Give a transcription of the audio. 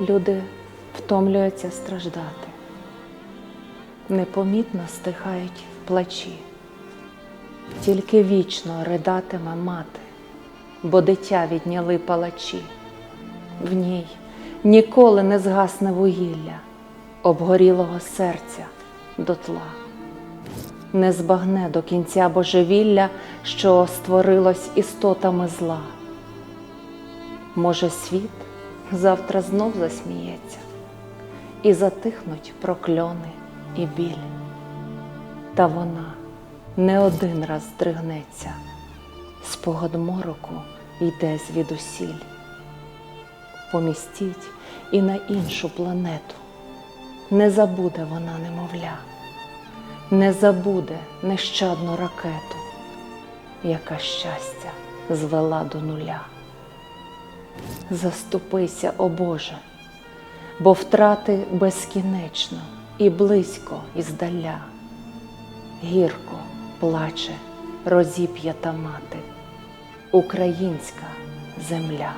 Люди втомлюються страждати, непомітно стихають плачі, тільки вічно ридатиме мати, бо дитя відняли палачі. В ній ніколи не згасне вугілля обгорілого серця дотла, не збагне до кінця божевілля, що створилось істотами зла. Може, світ завтра знов засміється, і затихнуть прокльони і біль. Та вона не один раз здригнеться, спогад мороку йде звідусіль. Помістіть і на іншу планету, не забуде вона немовля, не забуде нещадну ракету, яка щастя звела до нуля. Заступися, о Боже, бо втрати безкінечно і близько і здаля. Гірко плаче розіп'ята мати, українська земля.